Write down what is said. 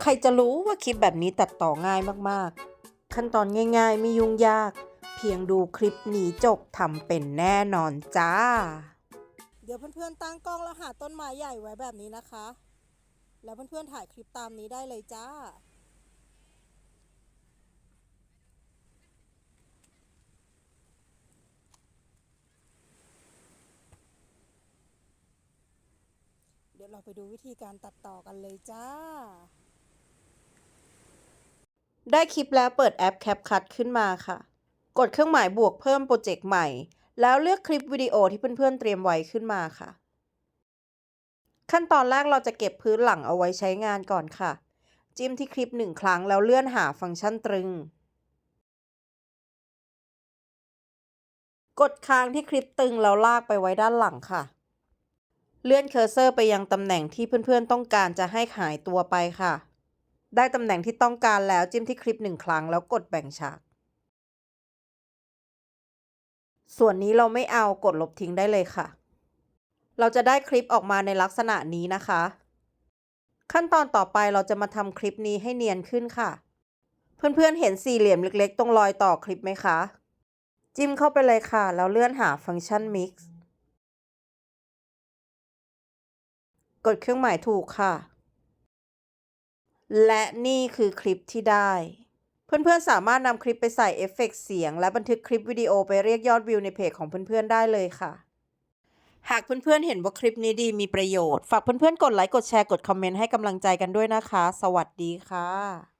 ใครจะรู้ว่าคลิปแบบนี้ตัดต่อง่ายมากๆ ขั้นตอนง่ายๆ ไม่ยุ่งยาก เพียงดูคลิปนี้จบทำเป็นแน่นอนจ้า เดี๋ยวเพื่อนๆตั้งกล้องแล้วหาต้นไม้ใหญ่ไว้แบบนี้นะคะ แล้วเพื่อนๆถ่ายคลิปตามนี้ได้เลยจ้าเดี๋ยวเราไปดูวิธีการตัดต่อกันเลยจ้า ได้คลิปแล้วเปิดแอป CapCut ขึ้นมาค่ะ กดเครื่องหมายบวกเพิ่มโปรเจกต์ใหม่ แล้วเลือกคลิปวิดีโอที่เพื่อนๆเตรียมไว้ขึ้นมาค่ะ ขั้นตอนแรกเราจะเก็บพื้นหลังเอาไว้ใช้งานก่อนค่ะ จิ้มที่คลิปหนึ่งครั้งแล้วเลื่อนหาฟังก์ชันตรึง กดค้างที่คลิปตึงแล้วลากไปไว้ด้านหลังค่ะ เลื่อนเคอร์เซอร์ไปยังตำแหน่งที่เพื่อนๆต้องการจะให้หายตัวไปค่ะ ได้ตำแหน่งที่ต้องการแล้วจิ้มที่คลิปหนึ่งครั้งแล้วกดแบ่งฉาก ส่วนนี้เราไม่เอากดลบทิ้งได้เลยค่ะ เราจะได้คลิปออกมาในลักษณะนี้นะคะ ขั้นตอนต่อไปเราจะมาทำคลิปนี้ให้เนียนขึ้นค่ะ เพื่อนๆเห็นสี่เหลี่ยมเล็ก ๆ ตรงรอยต่อคลิปไหมคะ จิ้มเข้าไปเลยค่ะ แล้วเลื่อนหาฟังก์ชัน Mix กดเครื่องหมายถูกค่ะ และนี่คือคลิปที่ได้ เพื่อนๆสามารถนำคลิปไปใส่เอฟเฟกต์เสียง และบันทึกคลิปวิดีโอไปเรียกยอดวิวในเพจของเพื่อนๆได้เลยค่ะ หากเพื่อนๆเห็นว่าคลิปนี้ดีมีประโยชน์ ฝากเพื่อนๆกดไลค์กดแชร์กดคอมเมนต์ให้กำลังใจกันด้วยนะคะ สวัสดีค่ะ